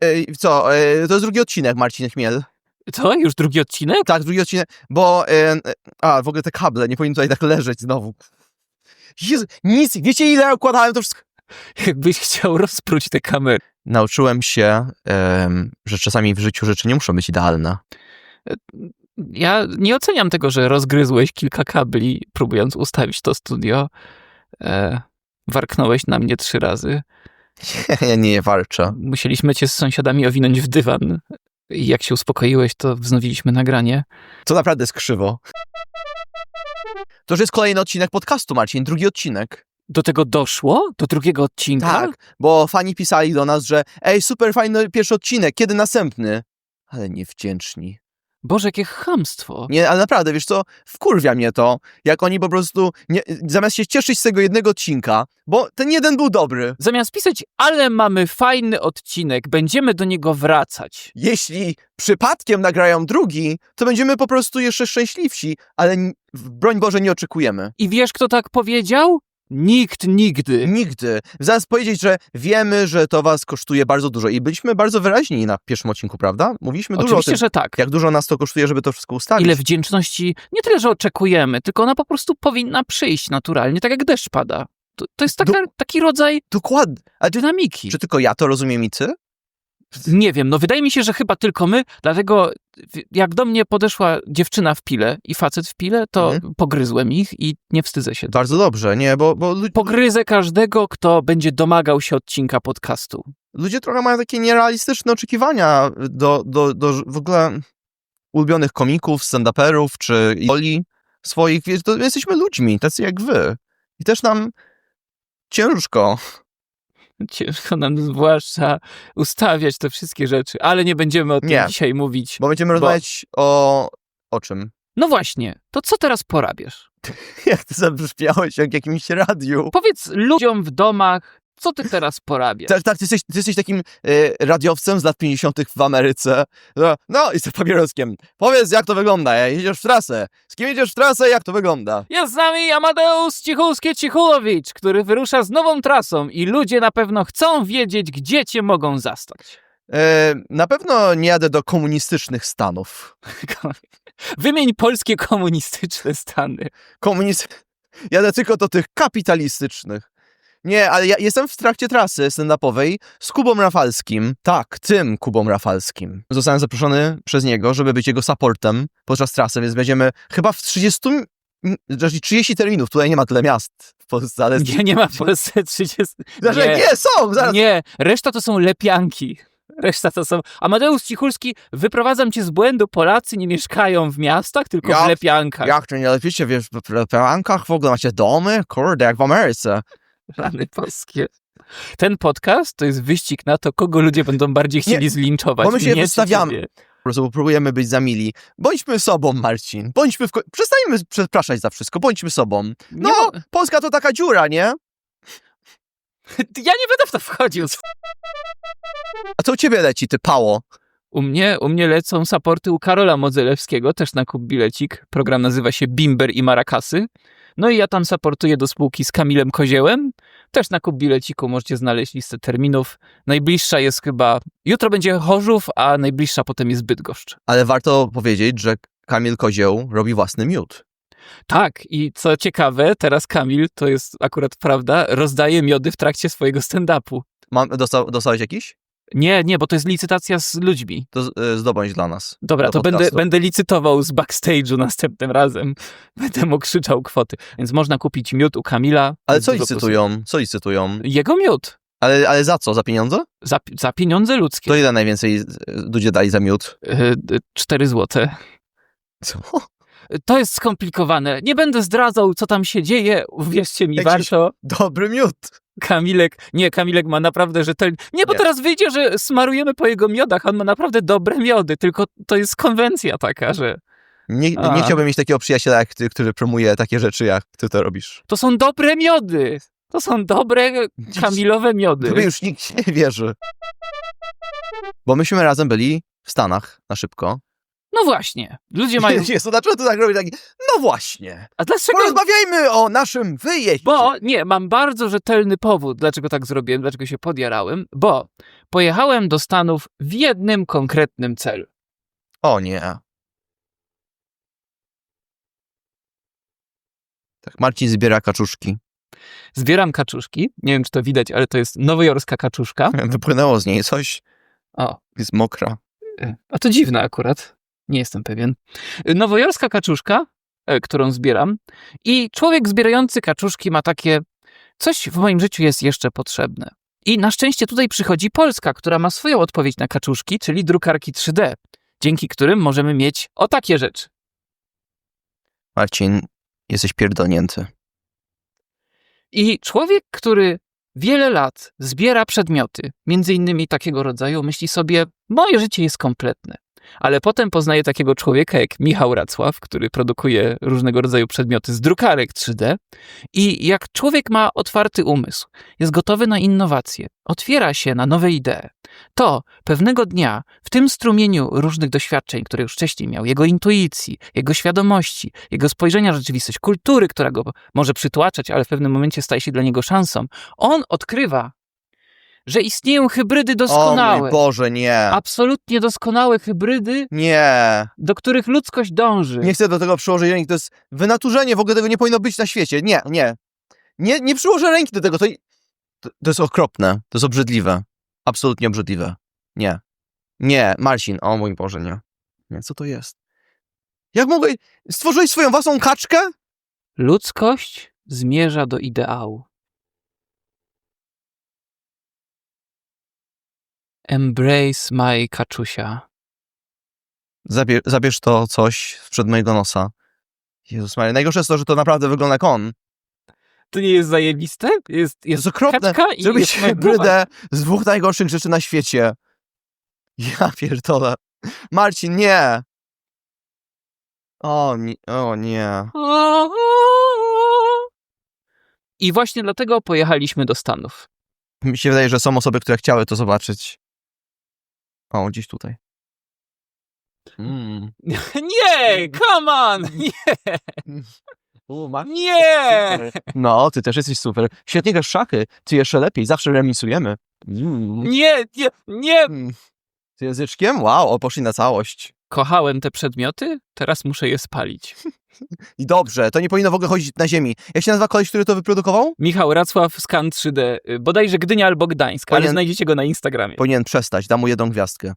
E, co, e, to jest drugi odcinek, Marcin Chmiel. Co? Już drugi odcinek? Tak, drugi odcinek, bo... E, e, a, w ogóle te kable, nie powinny tutaj tak leżeć znowu. Jezu, nic, wiecie ile układałem to wszystko? Jakbyś chciał rozpróć te kamery. Nauczyłem się, że czasami w życiu rzeczy nie muszą być idealne. Ja nie oceniam tego, że rozgryzłeś kilka kabli, próbując ustawić to studio. E, warknąłeś na mnie trzy razy. ja nie walczę. Musieliśmy cię z sąsiadami owinąć w dywan. I jak się uspokoiłeś, to wznowiliśmy nagranie. To naprawdę jest krzywo. To już jest kolejny odcinek podcastu, Marcin, drugi odcinek. Do tego doszło? Do drugiego odcinka? Tak, bo fani pisali do nas, że ej, super fajny pierwszy odcinek, kiedy następny? Ale niewdzięczni. Boże, jakie chamstwo. Nie, ale naprawdę, wiesz co, wkurwia mnie to, jak oni po prostu, nie, zamiast się cieszyć z tego jednego odcinka, bo ten jeden był dobry. Zamiast pisać, ale mamy fajny odcinek, będziemy do niego wracać. Jeśli przypadkiem nagrają drugi, to będziemy po prostu jeszcze szczęśliwsi, ale broń Boże nie oczekujemy. I wiesz, kto tak powiedział? Nikt nigdy. Nigdy. Zaraz powiedzieć, że wiemy, że to was kosztuje bardzo dużo i byliśmy bardzo wyraźni na pierwszym odcinku, prawda? Mówiliśmy dużo o Oczywiście, tym, że tak. jak dużo nas to kosztuje, żeby to wszystko ustawić. Ile wdzięczności nie tyle, że oczekujemy, tylko ona po prostu powinna przyjść naturalnie, tak jak deszcz pada. To, to jest taka, taki rodzaj Dokładnie. A dynamiki. czy tylko ja to rozumiem i ty? Nie wiem, no wydaje mi się, że chyba tylko my, dlatego jak do mnie podeszła dziewczyna w pile i facet w pile, to Mhm. pogryzłem ich i nie wstydzę się. Bardzo dobrze, nie, bo, bo Pogryzę każdego, kto będzie domagał się odcinka podcastu. ludzie trochę mają takie nierealistyczne oczekiwania do, do, do w ogóle ulubionych komików, stand-uperów czy idoli swoich. Jesteśmy ludźmi, tacy jak wy. I też nam ciężko. Ciężko nam zwłaszcza ustawiać te wszystkie rzeczy, ale nie będziemy o tym Nie. dzisiaj mówić. Bo będziemy Bo- rozmawiać o... o czym? No właśnie, to co teraz porabiasz? Jak ty zabrzmiałeś jak jakimś radiu. Powiedz ludziom w domach, co ty teraz porabiasz? Tak, tak, ty jesteś, ty jesteś takim e, radiowcem z lat 50. w Ameryce. No, No, i z papieroskiem. Powiedz, jak to wygląda. Jedziesz w trasę. Z kim jedziesz w trasę, jak to wygląda? Jest z nami Amadeusz Cichulskie-Cichulowicz, który wyrusza z nową trasą i ludzie na pewno chcą wiedzieć, gdzie cię mogą zastać. E, na pewno nie jadę do komunistycznych stanów. Wymień polskie komunistyczne stany. Komunist... Jadę tylko do tych kapitalistycznych. Nie, ale ja jestem w trakcie trasy stand-upowej z Kubą Rafalskim. Tak, tym Kubą Rafalskim. Zostałem zaproszony przez niego, żeby być jego supportem podczas trasy, więc będziemy chyba w 30... m, Znaczy 30 terminów, tutaj nie ma tyle miast w Polsce, ale... Nie, nie ma w Polsce 30... Znaczy, nie. są! Zaraz. Nie, reszta to są lepianki. Reszta to są... Amadeusz Cichulski, wyprowadzam cię z błędu, Polacy nie mieszkają w miastach, tylko Ja- w lepiankach. Jak to nie lepicie, wiesz, w Polankach w ogóle macie domy? Kurde, jak w Ameryce. Rany polskie. Ten podcast to jest wyścig na to, kogo ludzie będą bardziej chcieli zlinczować. bo my się czy wystawiamy. Po prostu próbujemy być za mili. Bądźmy sobą, Marcin. Bądźmy w... Przestańmy przepraszać za wszystko. Bądźmy sobą. Nie No, Polska to taka dziura, nie? Ja nie będę w to wchodził. A co u ciebie leci, ty pało? U mnie, u mnie lecą saporty u Karola Modzelewskiego, też na kup bilecik. Program nazywa się Bimber i Marakasy. No i ja tam saportuję do spółki z Kamilem Koziełem. Też na kup bileciku możecie znaleźć listę terminów. Najbliższa jest chyba... Jutro będzie Chorzów, a najbliższa potem jest Bydgoszcz. Ale warto powiedzieć, że Kamil Kozieł robi własny miód. Tak, i co ciekawe, teraz Kamil, to jest akurat prawda, rozdaje miody w trakcie swojego stand-upu. Mam, dostał, dostałeś jakiś? Nie, nie, bo to jest licytacja z ludźmi. To z- e, zdobądź dla nas. Dobra, Do to będę, podcastu. będę licytował z backstage'u następnym razem. Będę mu krzyczał kwoty. Więc można kupić miód u Kamila. Ale co licytują? Co licytują? Jego miód. Ale, ale za co? Za pieniądze? Za, za pieniądze ludzkie. To ile najwięcej e, ludzie dali za miód? Y, Cztery złote. Co? To jest skomplikowane. Nie będę zdradzał, co tam się dzieje. Uwierzcie mi, Jakiś-. Dobry miód. Kamilek, nie, Kamilek ma naprawdę rzetelnie. Nie, bo Nie. teraz wyjdzie, że smarujemy po jego miodach. On ma naprawdę dobre miody, tylko to jest konwencja taka, że Nie, nie chciałbym mieć takiego przyjaciela jak ty, który promuje takie rzeczy, jak ty to robisz. to są dobre miody. To są dobre Kamilowe miody. Tobie już nikt nie wierzy. Bo myśmy razem byli w Stanach na szybko. No właśnie, ludzie mają... Jezu, dlaczego to tak robi taki, no właśnie, A dlaczego... porozmawiajmy o naszym wyjeździe. Bo, nie, mam bardzo rzetelny powód, dlaczego tak zrobiłem, dlaczego się podjarałem, bo pojechałem do Stanów w jednym konkretnym celu. O nie. Tak, Marcin zbiera kaczuszki. Zbieram kaczuszki, nie wiem, czy to widać, ale to jest nowojorska kaczuszka. Wypłynęło z niej coś, O, jest mokra. e, a to dziwne akurat, nie jestem pewien. Nowojorska kaczuszka, e, którą zbieram i człowiek zbierający kaczuszki ma takie, coś w moim życiu jest jeszcze potrzebne. I na szczęście tutaj przychodzi Polska, która ma swoją odpowiedź na kaczuszki, czyli drukarki 3D, dzięki którym możemy mieć o takie rzeczy. Marcin, jesteś pierdolnięty. I człowiek, który wiele lat zbiera przedmioty, między innymi takiego rodzaju, myśli sobie, moje życie jest kompletne. Ale potem poznaje takiego człowieka jak Michał Racław, który produkuje różnego rodzaju przedmioty z drukarek 3D. I jak człowiek ma otwarty umysł, jest gotowy na innowacje, otwiera się na nowe idee, to pewnego dnia w tym strumieniu różnych doświadczeń, które już wcześniej miał, jego intuicji, jego świadomości, jego spojrzenia na rzeczywistość, kultury, która go może przytłaczać, ale w pewnym momencie staje się dla niego szansą, on odkrywa, że istnieją hybrydy O doskonałe. mój Boże, nie. Absolutnie doskonałe hybrydy, Nie. do których ludzkość dąży. Nie chcę do tego przyłożyć ręki, to jest wynaturzenie, w ogóle tego nie powinno być na świecie. Nie, nie. Nie, nie przyłożę ręki do tego, to, to, to jest okropne, to jest obrzydliwe. Absolutnie obrzydliwe. Nie. Nie, Marcin, o mój Boże, nie. Nie, co to jest? Jak mogłeś... Stworzyłeś swoją własną kaczkę? Ludzkość zmierza do ideału. Embrace my kaczusia. Zabie, zabierz to coś sprzed mojego nosa. Jezus Maria, najgorsze jest to, że to naprawdę wygląda jak on. To nie jest zajebiste? Jest, To jest jest okropne. i Zrobić jest hybrydę z dwóch najgorszych rzeczy na świecie. Ja pierdolę. Marcin, nie. O, nie. O, nie. I właśnie dlatego pojechaliśmy do Stanów. Mi się wydaje, że są osoby, które chciały to zobaczyć. O, gdzieś tutaj. Mm. Nie, come on! Nie, nie! No, ty też jesteś super. Świetnie grasz w szachy. Ty jeszcze lepiej, zawsze remisujemy. Mm. Nie, nie, nie! Mm. Z języczkiem? Wow, o, poszli na całość. Kochałem te przedmioty, teraz muszę je spalić. I dobrze, to nie powinno w ogóle chodzić na ziemi. Jak się nazywa koleś, który to wyprodukował? Michał Racław, Skan 3D, y, bodajże Gdynia albo Gdańsk, ale Powinien- znajdziecie go na Instagramie. Powinien przestać, dam mu jedną gwiazdkę.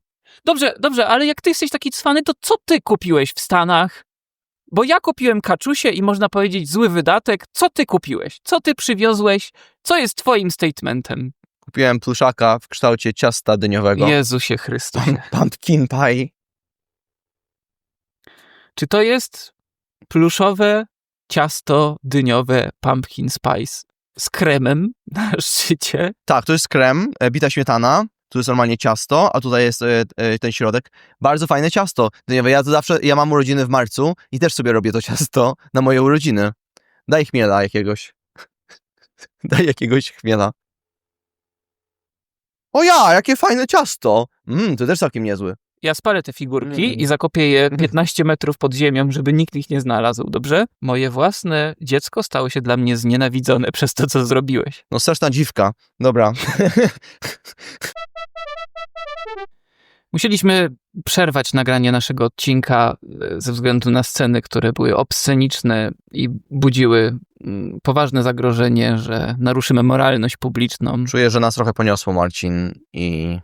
Dobrze, dobrze, ale jak ty jesteś taki cwany, to co ty kupiłeś w Stanach? Bo ja kupiłem kaczusie i można powiedzieć zły wydatek. Co ty kupiłeś? Co ty przywiozłeś? Co jest twoim statementem? Kupiłem pluszaka w kształcie ciasta dyniowego. Jezusie Chrystusie. Pumpkin pie. Czy to jest pluszowe ciasto dyniowe pumpkin spice z kremem na szczycie? Tak, to jest krem, e, bita śmietana, tu jest normalnie ciasto, a tutaj jest e, e, ten środek. Bardzo fajne ciasto. dyniowe. Ja to zawsze, ja mam urodziny w marcu i też sobie robię to ciasto na moje urodziny. Daj chmiela jakiegoś. Daj jakiegoś chmiela. O ja, jakie fajne ciasto! Mmm, to też całkiem niezły. Ja spalę te figurki Mm. i zakopię je 15 metrów pod ziemią, żeby nikt ich nie znalazł, dobrze? Moje własne dziecko stało się dla mnie znienawidzone przez to, co zrobiłeś. No straszna dziwka. Dobra. Musieliśmy przerwać nagranie naszego odcinka e, ze względu na sceny, które były obsceniczne i budziły mm, poważne zagrożenie, że naruszymy moralność publiczną. Czuję, że nas trochę poniosło, Marcin, i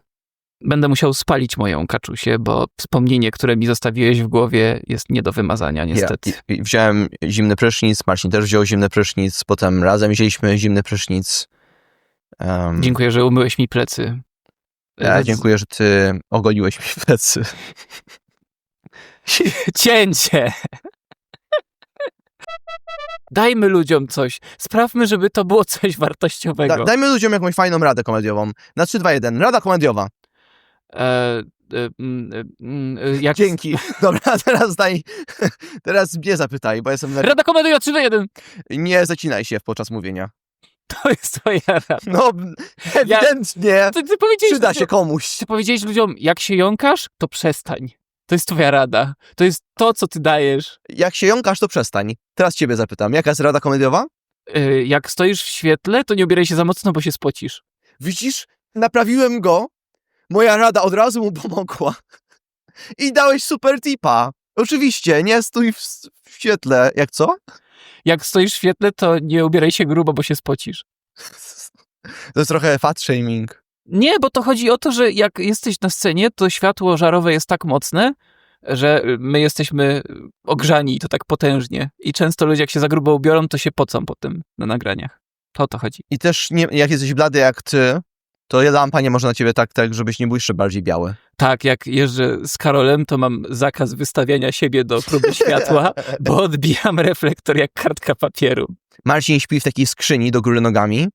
Będę musiał spalić moją kaczusię, bo wspomnienie, które mi zostawiłeś w głowie, jest nie do wymazania, niestety. Ja, wziąłem zimny prysznic, Marcin też wziął zimny prysznic, potem razem wzięliśmy zimny prysznic. Um, Dziękuję, że umyłeś mi plecy. Ja dziękuję, że ty ogoliłeś mi plecy. Cięcie! Dajmy ludziom coś. Sprawmy, żeby to było coś wartościowego. Da, dajmy ludziom jakąś fajną radę komediową. Na 3, 2, 1. Rada komediowa. E, e, mm, e, mm, e, jak... Dzięki. Dobra, teraz daj. Teraz mnie zapytaj, bo jestem. Na... Rada komediowa 3 do 1. Nie zacinaj się podczas mówienia. To jest twoja rada. No, ewidentnie. Ty, ty, powiedziałeś, Przyda ludziom- się komuś. ty powiedziałeś ludziom, jak się jąkasz, to przestań. To jest twoja rada. To jest to, co ty dajesz. Jak się jąkasz, to przestań. Teraz ciebie zapytam, jaka jest rada komediowa? Y, Jak stoisz w świetle, to nie ubieraj się za mocno, bo się spocisz. Widzisz, naprawiłem go. Moja rada od razu mu pomogła. I dałeś super tipa. Oczywiście, nie stój w, w świetle. Jak co? Jak stoisz w świetle, to nie ubieraj się grubo, bo się spocisz. To jest trochę fat shaming. Nie, bo to chodzi o to, że jak jesteś na scenie, to światło żarowe jest tak mocne, że my jesteśmy ogrzani i to tak potężnie. I często ludzie, jak się za grubo ubiorą, to się pocą potem na nagraniach. To o to chodzi. I też nie, jak jesteś blady jak ty, to lampa nie może na ciebie tak, tak, żebyś nie był jeszcze bardziej biały. Tak, jak jeżdżę z Karolem, to mam zakaz wystawiania siebie do próby światła, bo odbijam reflektor jak kartka papieru. Marcin śpi w takiej skrzyni do góry nogami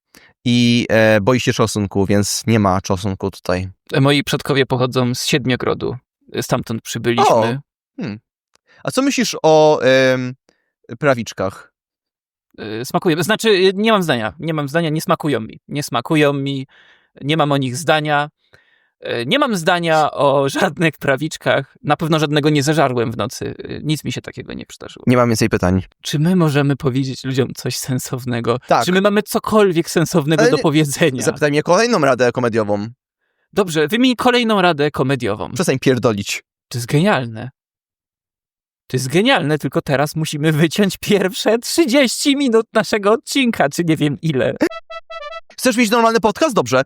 i e, boi się czosnku, więc nie ma czosnku tutaj. Moi przodkowie pochodzą z Siedmiogrodu. Stamtąd przybyliśmy. A co myślisz o em, prawiczkach? Y, Smakują. Znaczy, y, nie mam zdania. Nie mam zdania, nie smakują mi. Nie smakują mi, nie mam o nich zdania. Y, Nie mam zdania o żadnych prawiczkach. Na pewno żadnego nie zażarłem w nocy. Y, Nic mi się takiego nie przydarzyło. Nie mam więcej pytań. Czy my możemy powiedzieć ludziom coś sensownego? Tak. Czy my mamy cokolwiek sensownego Ale do powiedzenia? Zapytaj mnie kolejną radę komediową. Dobrze, wymień kolejną radę komediową. Przestań pierdolić. To jest genialne. To jest genialne, tylko teraz musimy wyciąć pierwsze 30 minut naszego odcinka, czy nie wiem ile. Chcesz mieć normalny podcast? Dobrze.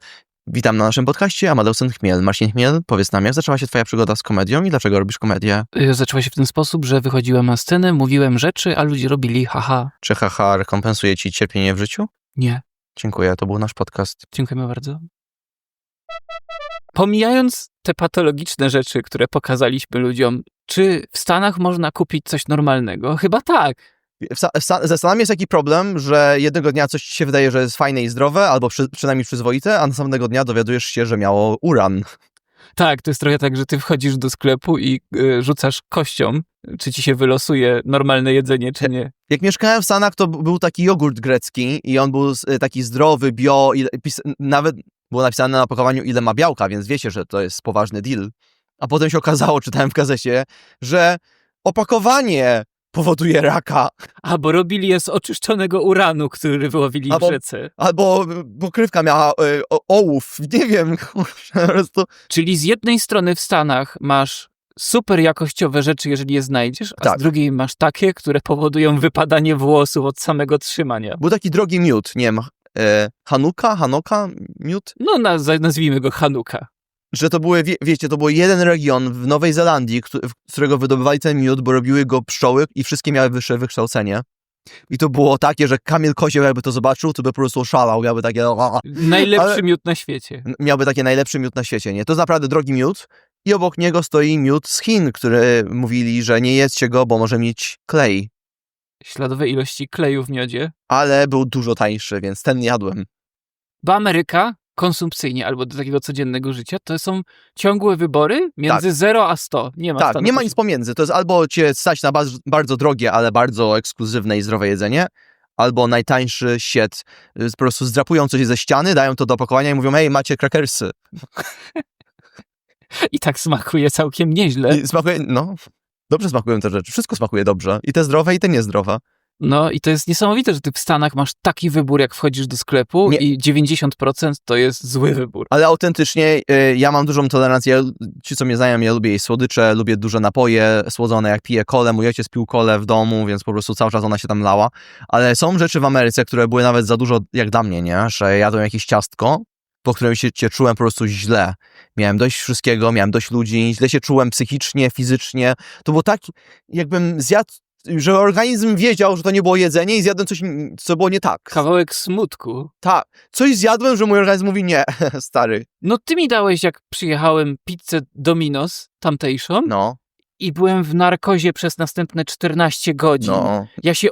Witam na naszym podcaście, Amadeusen Chmiel. Marcin Chmiel, powiedz nam, jak zaczęła się twoja przygoda z komedią i dlaczego robisz komedię? Y, Zaczęła się w ten sposób, że wychodziłem na scenę, mówiłem rzeczy, a ludzie robili haha. Czy haha rekompensuje ci cierpienie w życiu? Nie, Dziękuję, to był nasz podcast. dziękujemy bardzo. Pomijając te patologiczne rzeczy, które pokazaliśmy ludziom, czy w Stanach można kupić coś normalnego? Chyba tak. Stanami jest taki problem, że jednego dnia coś ci się wydaje, że jest fajne i zdrowe, albo przy, przynajmniej przyzwoite, a następnego dnia dowiadujesz się, że miało uran. Tak, to jest trochę tak, że ty wchodzisz do sklepu i y, rzucasz kością, czy ci się wylosuje normalne jedzenie, czy nie. Jak mieszkałem w Stanach, to był taki jogurt grecki i on był s- taki zdrowy, bio, pis, nawet było napisane na opakowaniu, ile ma białka, więc wiecie, że to jest poważny deal. A potem się okazało, czytałem w gazecie, że opakowanie powoduje raka, A, bo robili je z oczyszczonego uranu, który wyłowili Albo- w rzece. albo y, pokrywka miała y, o, ołów, nie wiem, prostu. Czyli z jednej strony w Stanach masz super jakościowe rzeczy, jeżeli je znajdziesz, a Tak. z drugiej masz takie, które powodują wypadanie włosów od samego trzymania. Był taki drogi miód, nie wiem, e, Hanuka, Hanoka, miód? No, na, nazwijmy go Hanuka. Że to były, wie, wiecie, to był jeden region w Nowej Zelandii, w którego wydobywali ten miód, bo robiły go pszczoły i wszystkie miały wyższe wykształcenie. I to było takie, że Kamil Kozioł jakby to zobaczył, to by po prostu oszalał, miałby takie, Najlepszy Ale- miód na świecie. miałby takie najlepszy miód na świecie, nie? To jest naprawdę drogi miód i obok niego stoi miód z Chin, który mówili, że nie jedzcie go, bo może mieć klej. Śladowe ilości kleju w miodzie. Ale był dużo tańszy, więc ten jadłem. Bo Ameryka konsumpcyjnie albo do takiego codziennego życia to są ciągłe wybory między 0 a 100. Nie ma Tak, stanu nie ma nic pomiędzy. To jest albo cię stać na bardzo, bardzo drogie, ale bardzo ekskluzywne i zdrowe jedzenie, albo najtańszy siet. Y, Po prostu zdrapują coś ze ściany, dają to do opakowania i mówią, hej, macie krakersy. I tak smakuje całkiem nieźle. I smakuje, no, dobrze smakują te rzeczy. Wszystko smakuje dobrze. I te zdrowe, i te niezdrowe. No i to jest niesamowite, że ty w Stanach masz taki wybór, jak wchodzisz do sklepu Nie. i 90% to jest zły wybór. Ale autentycznie y, ja mam dużą tolerancję. Ja, ci, co mnie znają, ja lubię jej słodycze, lubię duże napoje słodzone, jak piję kolę. Mój ojciec pił kolę w domu, więc po prostu cały czas ona się tam lała. Ale są rzeczy w Ameryce, które były nawet za dużo jak dla mnie, nie? Że jadłem jakieś ciastko, po którym się, się czułem po prostu źle. Miałem dość wszystkiego, miałem dość ludzi, źle się czułem psychicznie, fizycznie. To było tak, jakbym zjadł, że organizm wiedział, że to nie było jedzenie i zjadłem coś, co było nie tak. Kawałek smutku. Tak, coś zjadłem, że mój organizm mówi nie, stary. No ty mi dałeś, jak przyjechałem, pizzę Domino's tamtejszą No, i byłem w narkozie przez następne 14 godzin. no. Ja się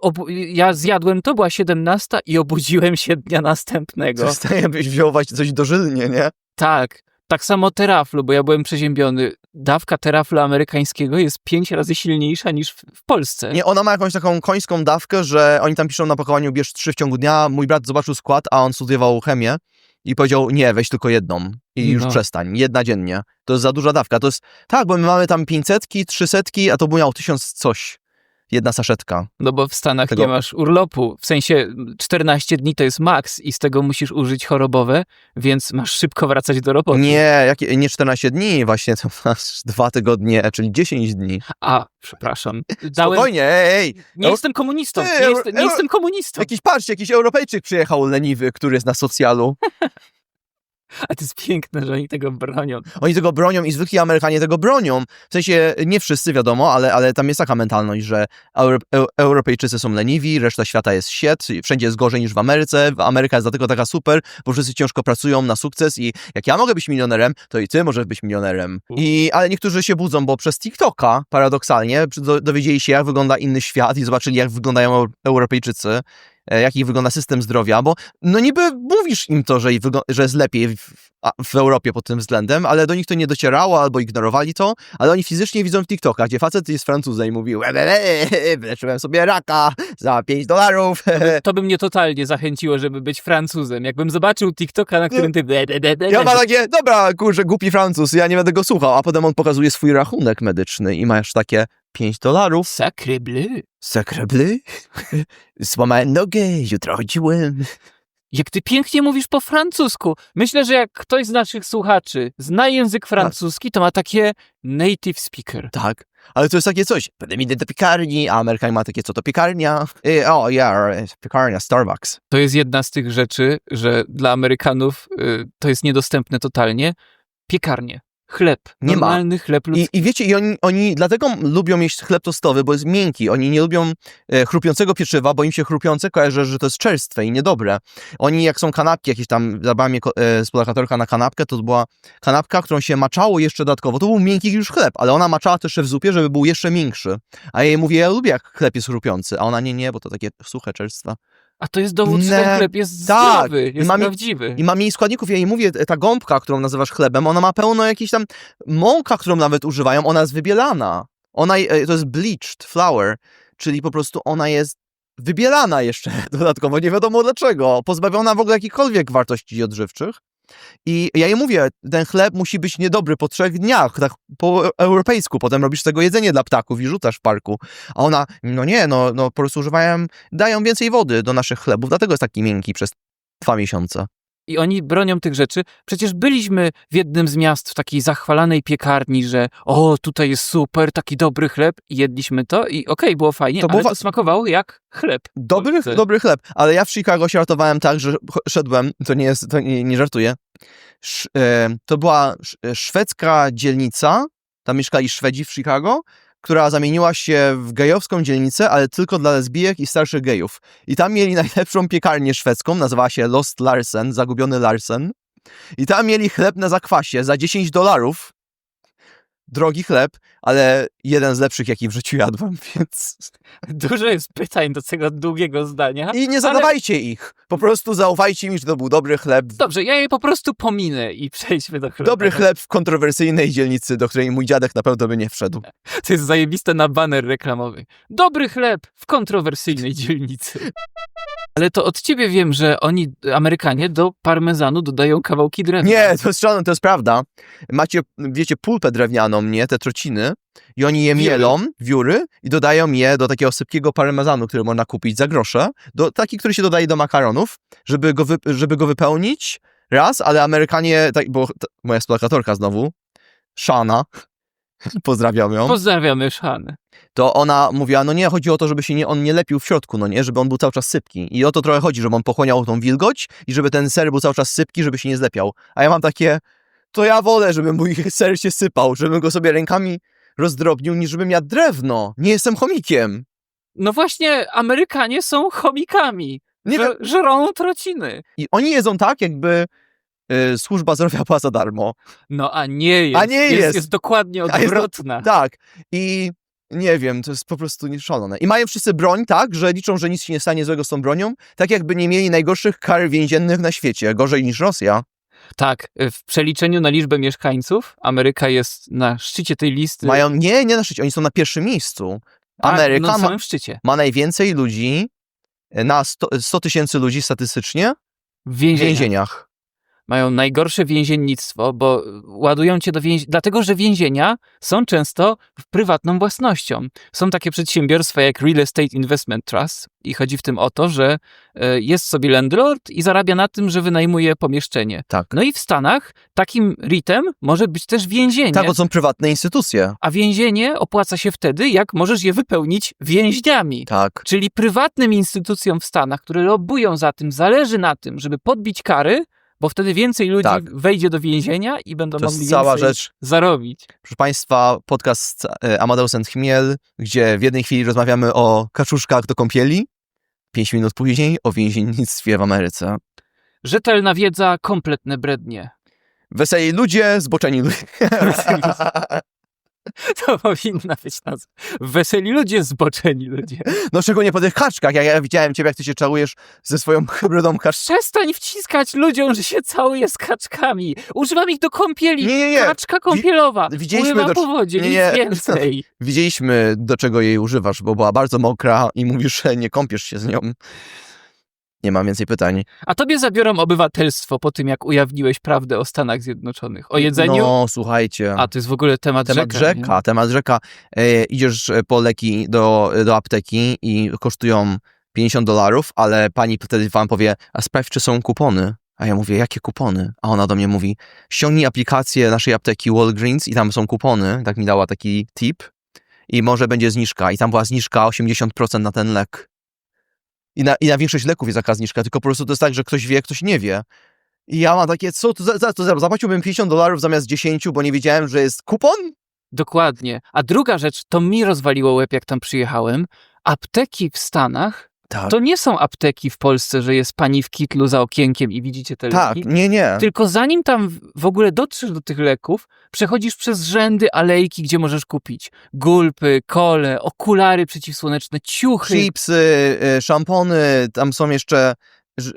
ja zjadłem, to była 17 i obudziłem się dnia następnego. Przestaje wziąłwać coś dożylnie, nie? Tak. Tak samo teraflu, bo ja byłem przeziębiony. Dawka teraflu amerykańskiego jest pięć razy silniejsza niż w, w Polsce. Nie, ona ma jakąś taką końską dawkę, że oni tam piszą na pakowaniu bierz trzy w ciągu dnia. Mój brat zobaczył skład, a on studiował chemię I powiedział, nie, weź tylko jedną i już No. przestań, jedna dziennie. To jest za duża dawka. To jest, tak, bo my mamy tam 500, 300, a to by miał 1000 coś. Jedna saszetka. No bo w Stanach Tego- nie masz urlopu. W sensie 14 dni to jest maks i z tego musisz użyć chorobowe, więc masz szybko wracać do roboty. Nie, jakie, nie 14 dni, właśnie to masz dwa tygodnie, czyli 10 dni. A, przepraszam. Dałem... Spokojnie, ej. Nie Eu- jestem komunistą. Nie, jest, nie jestem komunistą. Jakiś, patrzcie, jakiś Europejczyk przyjechał leniwy, który jest na socjalu. A to jest piękne, że oni tego bronią. Oni tego bronią i zwykli Amerykanie tego bronią. W sensie, nie wszyscy wiadomo, ale, ale tam jest taka mentalność, że Euro, Eu- Europejczycy są leniwi, reszta świata jest i wszędzie jest gorzej niż w Ameryce. Ameryka jest dlatego taka super, bo wszyscy ciężko pracują na sukces i jak ja mogę być milionerem, to i ty możesz być milionerem. I, ale niektórzy się budzą, bo przez TikToka, paradoksalnie, dowiedzieli się, jak wygląda inny świat i zobaczyli, jak wyglądają Eu- Europejczycy, e, jaki wygląda system zdrowia, bo no niby mówisz im to, że, że jest lepiej w, w Europie pod tym względem, ale do nich to nie docierało albo ignorowali to, ale oni fizycznie widzą w TikTokach, gdzie facet jest Francuzem i mówi "Łe, łe, łe, wyleczyłem sobie raka za 5 dolarów. To by mnie totalnie zachęciło, żeby być Francuzem. Jakbym zobaczył TikToka, na którym ty... Ja ma takie, dobra, kurczę, głupi Francuz, ja nie będę go słuchał, a potem on pokazuje swój rachunek medyczny i masz takie 5 dolarów. Sacre bleu. Sacre bleu. Złamałem nogę, jutro chodziłem. Jak ty pięknie mówisz po francusku. Myślę, że jak ktoś z naszych słuchaczy zna język francuski, to ma takie native speaker. Tak, ale to jest takie coś, będę idę do piekarni, a Amerykanin ma takie, co to piekarnia? Y, o, ja, piekarnia, Starbucks. To jest jedna z tych rzeczy, że dla Amerykanów y, to jest niedostępne totalnie. Piekarnie. Chleb. Nie ma. Normalny chleb ludzki. I, I wiecie, i oni, oni dlatego lubią jeść chleb tostowy, bo jest miękki. Oni nie lubią e, chrupiącego pieczywa, bo im się chrupiące kojarzy, że to jest czerstwe i niedobre. Oni, jak są kanapki jakieś tam, zabrała mnie e, współlokatorka na kanapkę, to była kanapka, którą się maczało jeszcze dodatkowo. To był miękki już chleb, ale ona maczała też w zupie, żeby był jeszcze miększy. A ja jej mówię, ja lubię, jak chleb jest chrupiący. A ona, nie, nie, bo to takie suche czerstwa. A to jest dowód, że ten chleb jest Tak. zdrowy, jest Mam- prawdziwy. I ma mniej składników. Ja jej mówię, ta gąbka, którą nazywasz chlebem, ona ma pełno jakiejś tam mąka, którą nawet używają, ona jest wybielana. Ona, e, to jest bleached flour, czyli po prostu ona jest wybielana jeszcze dodatkowo, nie wiadomo dlaczego, pozbawiona w ogóle jakichkolwiek wartości odżywczych. I ja jej mówię, ten chleb musi być niedobry po trzech dniach, tak po europejsku, potem robisz tego jedzenie dla ptaków i rzucasz w parku. A ona, no nie, no, no po prostu używają, dają więcej wody do naszych chlebów, dlatego jest taki miękki przez dwa miesiące. I oni bronią tych rzeczy. Przecież byliśmy w jednym z miast w takiej zachwalanej piekarni, że o, tutaj jest super, taki dobry chleb i jedliśmy to i okej, było fajnie, To ale było to smakowało jak chleb. Dobry, dobry chleb, ale ja w Chicago się ratowałem tak, że szedłem, to nie jest, to nie, nie żartuję. Sz, e, to była e, szwedzka dzielnica, tam mieszkali Szwedzi w Chicago, która zamieniła się w gejowską dzielnicę, ale tylko dla lesbijek i starszych gejów. I tam mieli najlepszą piekarnię szwedzką, nazywała się Lost Larsen, Zagubiony Larsen. I tam mieli chleb na zakwasie za 10 dolarów. Drogi chleb, ale jeden z lepszych, jaki w życiu jadłem, więc... Dużo jest pytań do tego długiego zdania. I nie zadawajcie ich. Po prostu zaufajcie mi, że to był dobry chleb. Dobrze, ja je po prostu pominę i przejdźmy do chleba. Dobry chleb w kontrowersyjnej dzielnicy, do której mój dziadek na pewno by nie wszedł. To jest zajebiste na baner reklamowy. Dobry chleb w kontrowersyjnej dzielnicy. Ale to od ciebie wiem, że oni, Amerykanie, do parmezanu dodają kawałki drewna. Nie, to jest to jest prawda. Macie, wiecie, pulpę drewnianą, nie? Te trociny. I oni je Wióry. mielą, wióry, i dodają je do takiego sypkiego parmezanu, który można kupić za grosze. Do, taki, który się dodaje do makaronów, żeby go, wy, żeby go wypełnić. Raz, ale Amerykanie, tak, bo t, moja współlokatorka znowu, Shana, pozdrawiam ją. Pozdrawiamy Szanę. To ona mówiła, no nie, chodzi o to, żeby się nie, on nie lepił w środku, no nie, żeby on był cały czas sypki. I o to trochę chodzi, żeby on pochłaniał tą wilgoć i żeby ten ser był cały czas sypki, żeby się nie zlepiał. A ja mam takie, to ja wolę, żeby mój ser się sypał, żebym go sobie rękami rozdrobnił, niż żebym jadł drewno. Nie jestem chomikiem. No właśnie, Amerykanie są chomikami. Nie Że, żrą trociny. I oni jedzą tak, jakby y, służba zdrowia była za darmo. No a nie jest. A nie jest. jest. Jest dokładnie A jest odwrotna. Tak. I nie wiem, to jest po prostu nieszalone. I mają wszyscy broń tak, że liczą, że nic się nie stanie złego z tą bronią, tak jakby nie mieli najgorszych kar więziennych na świecie. Gorzej niż Rosja. Tak, w przeliczeniu na liczbę mieszkańców Ameryka jest na szczycie tej listy. Mają, nie, nie na szczycie, oni są na pierwszym miejscu. A, Ameryka no, na ma, szczycie. ma najwięcej ludzi, na 100 100 tysięcy ludzi statystycznie W w więzieniach. Mają najgorsze więziennictwo, bo ładują cię do więzienia, dlatego że więzienia są często prywatną własnością. Są takie przedsiębiorstwa jak Real Estate Investment Trust i chodzi w tym o to, że e, jest sobie landlord i zarabia na tym, że wynajmuje pomieszczenie. Tak. No i w Stanach takim RIT-em może być też więzienie. Tak, bo są prywatne instytucje. A więzienie opłaca się wtedy, jak możesz je wypełnić więźniami. Tak. Czyli prywatnym instytucjom w Stanach, które lobbują za tym, zależy na tym, żeby podbić kary, bo wtedy więcej ludzi Tak. wejdzie do więzienia i będą To mogli jest cała rzecz. zarobić. Proszę Państwa, podcast e, Amadeus and Chmiel, gdzie w jednej chwili rozmawiamy o kaczuszkach do kąpieli, pięć minut później o więziennictwie w Ameryce. Rzetelna wiedza, kompletne brednie. Weseli ludzie, zboczeni ludzie. To powinna być nazwa. Weseli ludzie, zboczeni ludzie. No szczególnie po tych kaczkach, jak ja widziałem ciebie, jak ty się czałujesz ze swoją hybrydą kaczką. Przestań wciskać ludziom, że się całuje z kaczkami. Używam ich do kąpieli. Nie, nie, nie. Kaczka kąpielowa. widzieliśmy Pływa do- po wodzie, nie, nic nie. więcej. Widzieliśmy, do czego jej używasz, bo była bardzo mokra i mówisz, że nie kąpiesz się z nią. Nie mam więcej pytań. A tobie zabiorą obywatelstwo po tym, jak ujawniłeś prawdę o Stanach Zjednoczonych. O jedzeniu? No, słuchajcie. A to jest w ogóle temat, Temat rzeka. rzeka, temat rzeka. E, idziesz po leki do, do apteki i kosztują 50 dolarów, ale pani wtedy wam powie, a sprawdź, czy są kupony. A ja mówię, jakie kupony? A ona do mnie mówi, ściągnij aplikację naszej apteki Walgreens i tam są kupony. Tak mi dała taki tip. I może będzie zniżka. I tam była zniżka 80% na ten lek. I na, I na większość leków jest taka zniżka, tylko po prostu to jest tak, że ktoś wie, ktoś nie wie. I ja mam takie, co to za, to za, zapłaciłbym 50 dolarów zamiast 10, bo nie wiedziałem, że jest kupon? Dokładnie. A druga rzecz, to mi rozwaliło łeb, jak tam przyjechałem. Apteki w Stanach Tak. to nie są apteki w Polsce, że jest pani w kitlu za okienkiem i widzicie te Tak, leki. nie, nie. Tylko zanim tam w- ogóle dotrzesz do tych leków, przechodzisz przez rzędy alejki, gdzie możesz kupić gulpy, kole, okulary przeciwsłoneczne, ciuchy. Chipsy, y, szampony, tam są jeszcze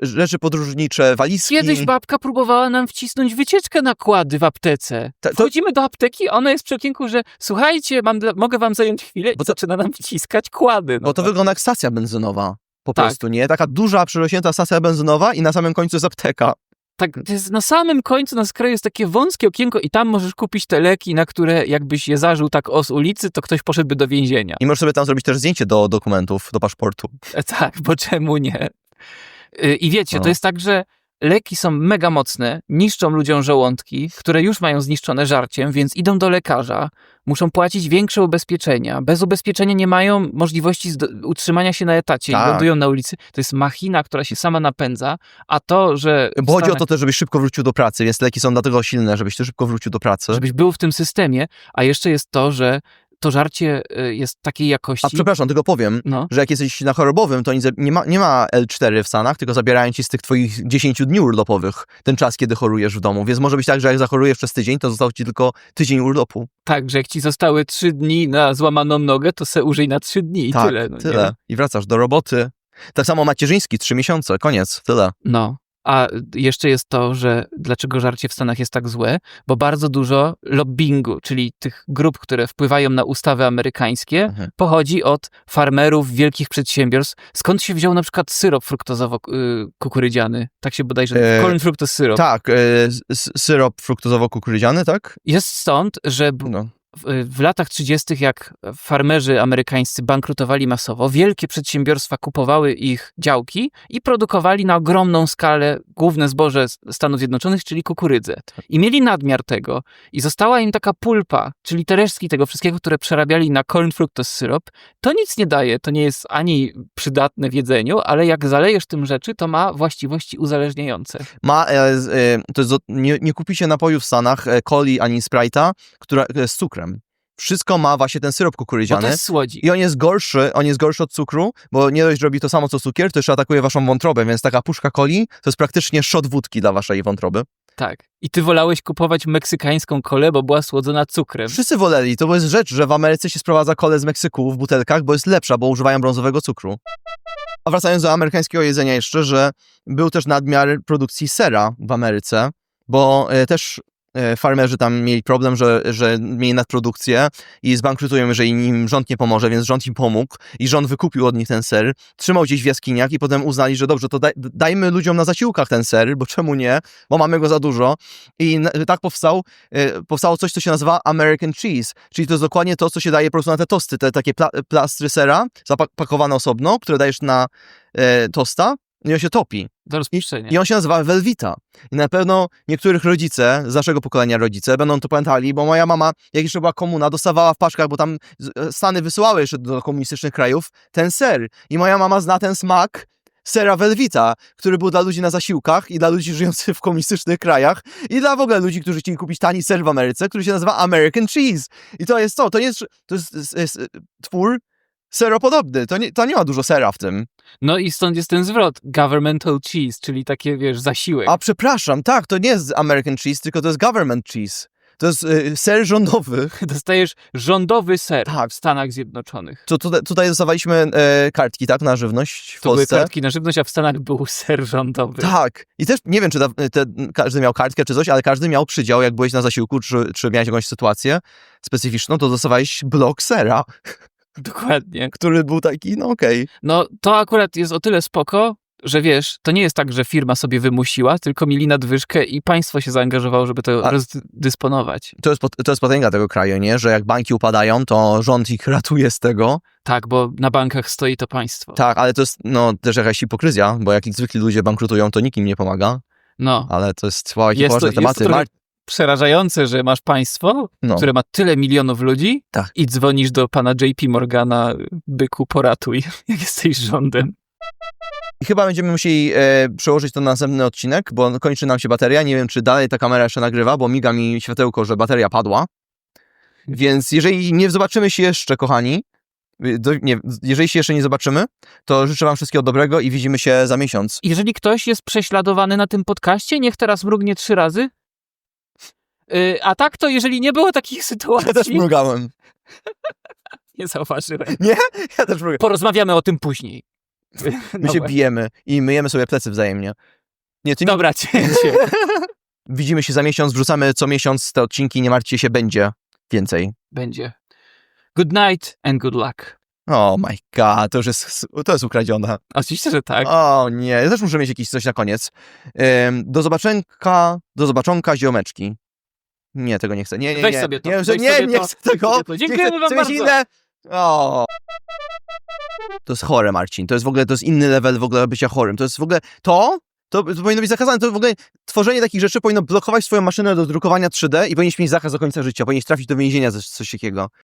rzeczy podróżnicze, walizki. Kiedyś babka próbowała nam wcisnąć wycieczkę nakłady w aptece. Ta- to- Wchodzimy do apteki, ona jest przy okienku, że słuchajcie, mam mogę wam zająć chwilę Bo to- zaczyna nam wciskać kłady. No Bo to wygląda jak stacja benzynowa. Po Tak. prostu, nie? Taka duża, przerośnięta stacja benzynowa i na samym końcu jest apteka. Tak, to jest na samym końcu na skraju jest takie wąskie okienko i tam możesz kupić te leki, na które jakbyś je zażył tak o z ulicy, to ktoś poszedłby do więzienia. I możesz sobie tam zrobić też zdjęcie do dokumentów, do paszportu. E, Tak, bo czemu nie? Y, I wiecie, No. to jest tak, że leki są mega mocne, niszczą ludziom żołądki, które już mają zniszczone żarciem, więc idą do lekarza, muszą płacić większe ubezpieczenia. Bez ubezpieczenia nie mają możliwości utrzymania się na etacie Tak. i lądują na ulicy. To jest machina, która się sama napędza, a to, że... Bo chodzi o to też, żebyś szybko wrócił do pracy, więc leki są dlatego silne, żebyś ty szybko wrócił do pracy. żebyś był w tym systemie, a jeszcze jest to, że to żarcie y, jest takiej jakości... A przepraszam, tylko powiem, no. że jak jesteś na chorobowym, to nie ma, nie ma L4 w Stanach, tylko zabierają ci z tych twoich 10 dni urlopowych ten czas, kiedy chorujesz w domu. Więc może być tak, że jak zachorujesz przez tydzień, to został ci tylko tydzień urlopu. Tak, że jak ci zostały trzy dni na złamaną nogę, to se użyj na trzy dni i tak, tyle. No, tyle. I wracasz do roboty. Tak samo macierzyński, trzy miesiące, koniec, tyle. No. A jeszcze jest to, że dlaczego żarcie w Stanach jest tak złe? Bo bardzo dużo lobbingu, czyli tych grup, które wpływają na ustawy amerykańskie, Mhm. pochodzi od farmerów, wielkich przedsiębiorstw. Skąd się wziął na przykład syrop fruktozowo-kukurydziany? Tak się bodajże, E, corn fructose syrop. Tak, y, s- syrop fruktozowo-kukurydziany, tak? Jest stąd, że No. W, w latach 30., jak farmerzy amerykańscy bankrutowali masowo, wielkie przedsiębiorstwa kupowały ich działki i produkowali na ogromną skalę główne zboże Stanów Zjednoczonych, czyli kukurydzę. I mieli nadmiar tego i została im taka pulpa, czyli te resztki tego wszystkiego, które przerabiali na corn fructose syrop. To nic nie daje, to nie jest ani przydatne w jedzeniu, ale jak zalejesz tym rzeczy, to ma właściwości uzależniające. Ma, e, e, to jest, nie, nie kupicie napoju w Stanach, e, coli ani Sprite'a, która e, z cukrem. Wszystko ma właśnie ten syrop Bo to kukurydziany. jest słodzik. I on jest gorszy, on jest gorszy od cukru, bo nie dość, robi to samo co cukier, to jeszcze atakuje waszą wątrobę, więc taka puszka coli to jest praktycznie szot wódki dla waszej wątroby. Tak. I ty wolałeś kupować meksykańską kolę, bo była słodzona cukrem. Wszyscy woleli, to jest rzecz, że w Ameryce się sprowadza kolę z Meksyku w butelkach, bo jest lepsza, bo używają brązowego cukru. A wracając do amerykańskiego jedzenia jeszcze, że był też nadmiar produkcji sera w Ameryce, bo e, też farmerzy tam mieli problem, że, że mieli nadprodukcję i zbankrutują, jeżeli im rząd nie pomoże, więc rząd im pomógł i rząd wykupił od nich ten ser, trzymał gdzieś w jaskiniach i potem uznali, że dobrze, to daj, dajmy ludziom na zasiłkach ten ser, bo czemu nie, bo mamy go za dużo. I tak powstał, e, powstało coś, co się nazywa American Cheese, czyli to jest dokładnie to, co się daje po prostu na te tosty, te takie pla, plastry sera zapakowane osobno, które dajesz na e, tosta i on się topi. Do rozpuszczenia. I on się nazywa Velvita. I na pewno niektórych rodzice, z naszego pokolenia rodzice, będą to pamiętali, bo moja mama, jak jeszcze była komuna, dostawała w paczkach, bo tam e, Stany wysyłały jeszcze do komunistycznych krajów, ten ser. I moja mama zna ten smak sera Velvita, który był dla ludzi na zasiłkach i dla ludzi żyjących w komunistycznych krajach i dla w ogóle ludzi, którzy chcieli kupić tani ser w Ameryce, który się nazywa American Cheese. I to jest to, to jest, to jest, jest, jest e, twór seropodobny, to nie, to nie ma dużo sera w tym. No i stąd jest ten zwrot governmental cheese, czyli takie, wiesz, zasiłek. A przepraszam, tak, to nie jest American cheese, tylko to jest government cheese. To jest y, ser rządowy. Dostajesz rządowy ser Tak. w Stanach Zjednoczonych. To tutaj, tutaj dostawaliśmy e, kartki, tak, na żywność w To były Polsce. kartki na żywność, a w Stanach był ser rządowy. Tak. I też nie wiem, czy ta, te, każdy miał kartkę czy coś, ale każdy miał przydział, jak byłeś na zasiłku, czy, czy miałeś jakąś sytuację specyficzną, to dostawałeś blok sera, Dokładnie. który był taki, no okej. No to akurat jest o tyle spoko, że wiesz, to nie jest tak, że firma sobie wymusiła, tylko mieli nadwyżkę i państwo się zaangażowało, żeby to A- rozdysponować. To jest, to jest potęga tego kraju, nie? Że jak banki upadają, to rząd ich ratuje z tego. Tak, bo na bankach stoi to państwo. Tak, ale to jest no, też jakaś hipokryzja, bo jak zwykli ludzie bankrutują, to nikt im nie pomaga. No, Ale to jest wow, jakie Jest to- poważne jest to tematy. trochę- przerażające, że masz państwo, no. które ma tyle milionów ludzi Tak. i dzwonisz do pana JP Morgana, byku, poratuj, jak jesteś rządem. I chyba będziemy musieli e, przełożyć to na następny odcinek, bo kończy nam się bateria. Nie wiem, czy dalej ta kamera jeszcze nagrywa, bo miga mi światełko, że bateria padła. Więc jeżeli nie zobaczymy się jeszcze, kochani, y, do, nie, jeżeli się jeszcze nie zobaczymy, to życzę wam wszystkiego dobrego i widzimy się za miesiąc. Jeżeli ktoś jest prześladowany na tym podcaście, niech teraz mrugnie trzy razy. Yy, a tak to, jeżeli nie było takich Ja też sytuacji, mrugałem. nie zauważyłem. Ja też mrugałem. Porozmawiamy o tym później. My się bijemy i myjemy sobie plecy wzajemnie. Nie, ty. Dobra, cięcie. Widzimy się za miesiąc, wrzucamy co miesiąc te odcinki, nie martwcie się, będzie więcej. Będzie. Good night and good luck. Oh my god, to już jest, to jest ukradzione. Oczywiście, że tak. O nie, ja też muszę mieć jakieś coś na koniec. Ym, do zobaczenka, do zobaczonka ziomeczki. Nie, tego nie chcę. Nie, nie, Weź nie. sobie to, Nie, weź nie, nie, sobie nie to, chcę tego. Nie Dziękujemy chcę, wam bardzo. inne. O. To jest chore, Marcin. To jest w ogóle, to jest inny level w ogóle bycia chorym. To jest w ogóle, to, to, to powinno być zakazane. To w ogóle, tworzenie takich rzeczy powinno blokować swoją maszynę do drukowania 3D i powinieneś mieć zakaz do końca życia. Powinieneś trafić do więzienia za coś takiego.